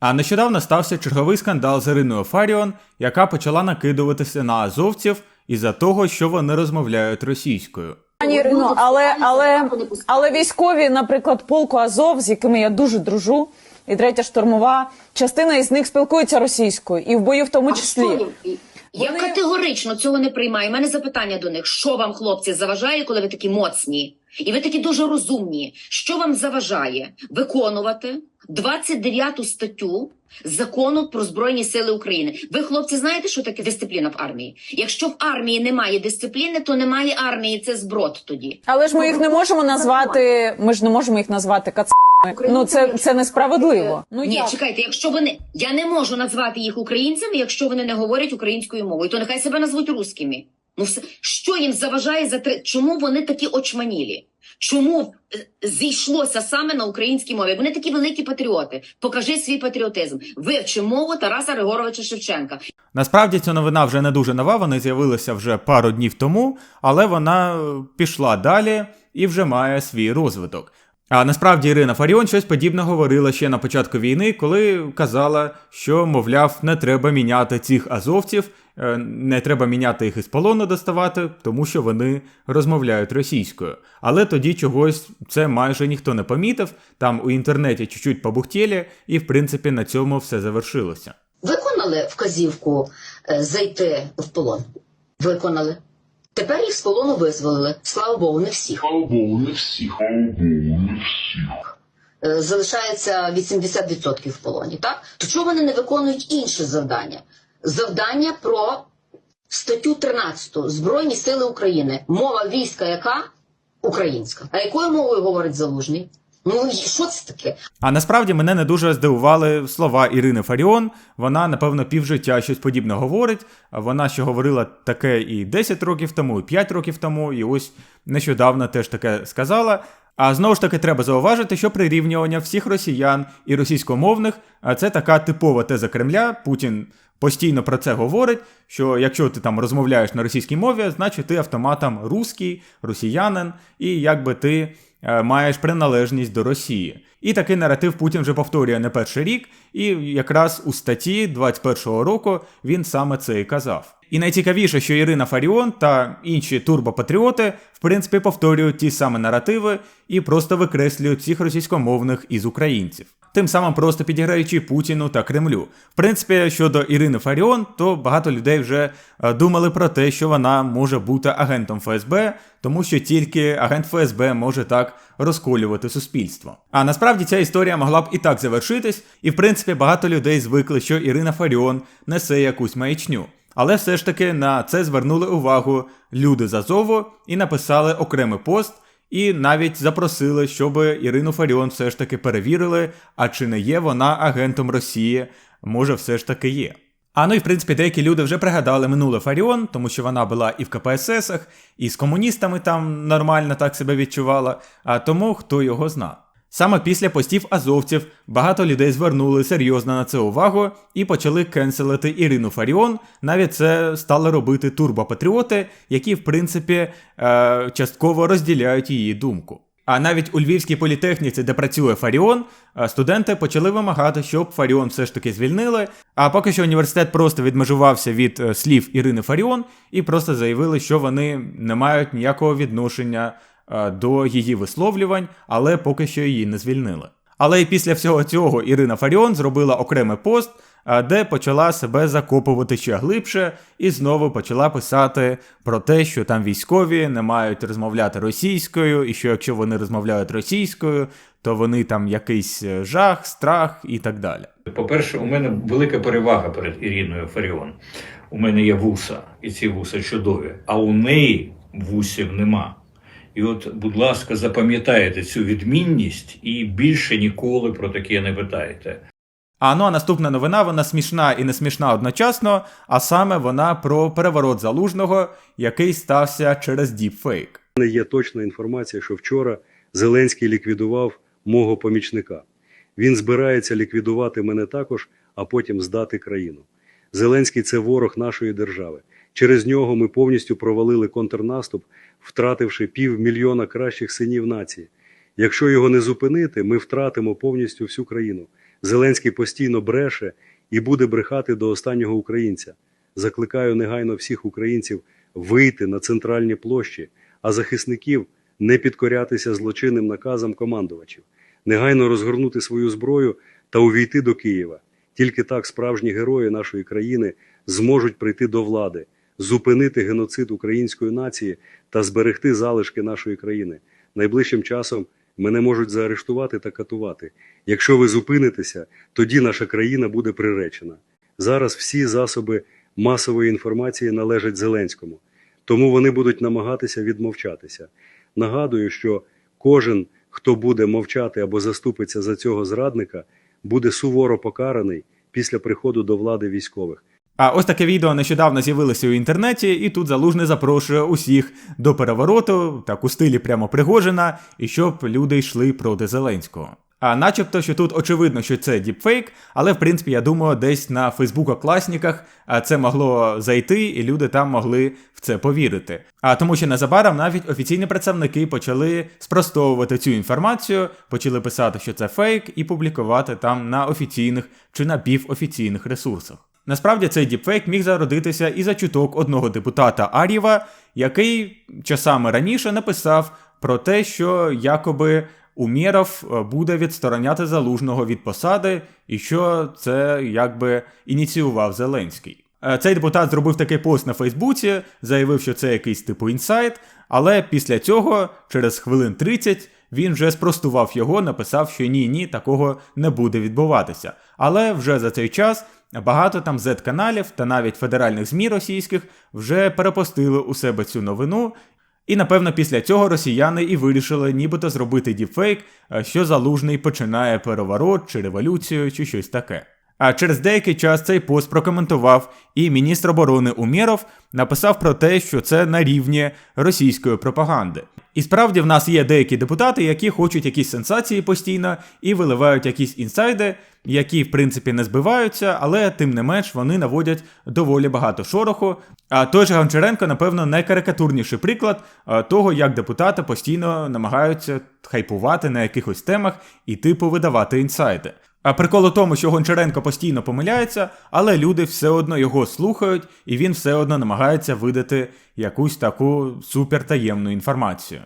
А нещодавно стався черговий скандал з Іриною Фаріон, яка почала накидуватися на азовців із-за того, що вони розмовляють російською. Пані Ірино, але, але, але військові, наприклад, полку Азов, з якими я дуже дружу, і третя штурмова, частина із них спілкується російською, і в бою в тому числі. Я Вони- категорично цього не приймаю. У мене запитання до них: що вам, хлопці, заважає, коли ви такі моцні? І ви такі дуже розумні. Що вам заважає виконувати 29 статтю закону про збройні сили України? Ви, хлопці, знаєте, що таке дисципліна в армії? Якщо в армії немає дисципліни, то немає армії. Це зброд тоді. Але ж ми їх не можемо назвати. Ми ж не можемо їх назвати кацами. Ну це, це несправедливо. Ну Ні, як? чекайте, якщо вони я не можу назвати їх українцями, якщо вони не говорять українською мовою, то нехай себе назвуть русскими. Ну що їм заважає за три? Чому вони такі очманілі? Чому е, зійшлося саме на українській мові? Вони такі великі патріоти. Покажи свій патріотизм. Вивчи мову Тараса Григоровича Шевченка. Насправді ця новина вже не дуже нова, вона з'явилася вже пару днів тому, але вона е, пішла далі і вже має свій розвиток. А насправді Ірина Фаріон щось подібне говорила ще на початку війни, коли казала, що, мовляв, не треба міняти цих азовців, е, не треба міняти їх із полону доставати, тому що вони розмовляють російською. Але тоді чогось це майже ніхто не помітив. Там у інтернеті чуть-чуть побухтєлі, і в принципі на цьому все завершилося. Виконали вказівку е, зайти в полон. Виконали. Тепер їх з полону визволили. Слава Богу, не всіх. Слава Богу, не всіх. Слава Богу, не всіх. Е, Залишається 80% в полоні, так? То чого вони не виконують інше завдання? Завдання про статтю 13 Збройні Сили України. Мова війська яка? Українська. А якою мовою говорить залужний? Ну що це таке? А насправді мене не дуже здивували слова Ірини Фаріон. Вона, напевно, півжиття щось подібне говорить. Вона ще говорила таке і 10 років тому, і 5 років тому, і ось нещодавно теж таке сказала. А знову ж таки, треба зауважити, що прирівнювання всіх росіян і російськомовних це така типова теза Кремля. Путін постійно про це говорить: що якщо ти там розмовляєш на російській мові, значить ти автоматом русський, росіянин, і якби ти маєш приналежність до Росії. І такий наратив Путін вже повторює не перший рік, і якраз у статті 21-го року він саме це і казав. І найцікавіше, що Ірина Фаріон та інші турбопатріоти в принципі повторюють ті самі наративи і просто викреслюють всіх російськомовних із українців. Тим самим просто підіграючи Путіну та Кремлю. В принципі, щодо Ірини Фаріон, то багато людей вже е, думали про те, що вона може бути агентом ФСБ, тому що тільки агент ФСБ може так розколювати суспільство. А насправді ця історія могла б і так завершитись, і в принципі багато людей звикли, що Ірина Фаріон несе якусь маячню. Але все ж таки на це звернули увагу люди з Азову і написали окремий пост, і навіть запросили, щоб Ірину Фаріон все ж таки перевірили, а чи не є вона агентом Росії, може, все ж таки є. А ну і в принципі деякі люди вже пригадали минуле Фаріон, тому що вона була і в КПССах, і з комуністами там нормально так себе відчувала, а тому хто його зна. Саме після постів азовців багато людей звернули серйозно на це увагу і почали кенселити Ірину Фаріон. Навіть це стали робити турбопатріоти, які в принципі е, частково розділяють її думку. А навіть у Львівській політехніці, де працює Фаріон, е, студенти почали вимагати, щоб Фаріон все ж таки звільнили. А поки що університет просто відмежувався від е, слів Ірини Фаріон і просто заявили, що вони не мають ніякого відношення е, до її висловлювань, але поки що її не звільнили. Але і після всього цього Ірина Фаріон зробила окремий пост, а, де почала себе закопувати ще глибше, і знову почала писати про те, що там військові не мають розмовляти російською, і що якщо вони розмовляють російською, то вони там якийсь е, жах, страх і так далі. По-перше, у мене велика перевага перед Іриною Фаріон. У мене є вуса, і ці вуса чудові, а у неї вусів нема. І от, будь ласка, запам'ятайте цю відмінність і більше ніколи про таке не питайте. А ну а наступна новина, вона смішна і не смішна одночасно, а саме вона про переворот залужного, який стався через діпфейк. Мене є точна інформація, що вчора Зеленський ліквідував мого помічника. Він збирається ліквідувати мене також, а потім здати країну. Зеленський це ворог нашої держави. Через нього ми повністю провалили контрнаступ, втративши півмільйона кращих синів нації. Якщо його не зупинити, ми втратимо повністю всю країну. Зеленський постійно бреше і буде брехати до останнього українця. Закликаю негайно всіх українців вийти на центральні площі, а захисників не підкорятися злочинним наказам командувачів, негайно розгорнути свою зброю та увійти до Києва. Тільки так справжні герої нашої країни зможуть прийти до влади, зупинити геноцид української нації та зберегти залишки нашої країни. Найближчим часом мене можуть заарештувати та катувати. Якщо ви зупинитеся, тоді наша країна буде приречена. Зараз всі засоби масової інформації належать Зеленському, тому вони будуть намагатися відмовчатися. Нагадую, що кожен, хто буде мовчати або заступиться за цього зрадника, буде суворо покараний після приходу до влади військових. А ось таке відео нещодавно з'явилося у інтернеті, і тут залужний запрошує усіх до перевороту, так у стилі прямо Пригожина, і щоб люди йшли проти Зеленського. А начебто, що тут очевидно, що це діпфейк, але в принципі я думаю, десь на Фейсбук-класніках це могло зайти, і люди там могли в це повірити. А тому що незабаром навіть офіційні представники почали спростовувати цю інформацію, почали писати, що це фейк, і публікувати там на офіційних чи напівофіційних ресурсах. Насправді цей діпфейк міг зародитися і за чуток одного депутата Ар'єва, який часами раніше написав про те, що якоби Умєров е, буде відстороняти залужного від посади, і що це якби ініціював Зеленський. Е, Цей депутат зробив такий пост на Фейсбуці, заявив, що це якийсь типу інсайт, але після цього, через хвилин 30, він вже спростував його, написав, що ні, ні, такого не буде відбуватися. Але вже за цей час багато там Z-каналів та навіть федеральних ЗМІ російських вже перепостили у себе цю новину. І напевно після цього росіяни і вирішили нібито зробити діпфейк, е, що залужний починає переворот чи революцію, чи щось таке. А через деякий час цей пост прокоментував, і міністр оборони Умєров написав про те, що це на рівні російської пропаганди. І справді в нас є деякі депутати, які хочуть якісь сенсації постійно і виливають якісь інсайди, які в принципі не збиваються, але тим не менш вони наводять доволі багато шороху. А той же Гончаренко, напевно, найкарикатурніший приклад того, як депутати постійно намагаються хайпувати на якихось темах і типу видавати інсайди. А прикол у тому, що Гончаренко постійно помиляється, але люди все одно його слухають, і він все одно намагається видати якусь таку супертаємну інформацію.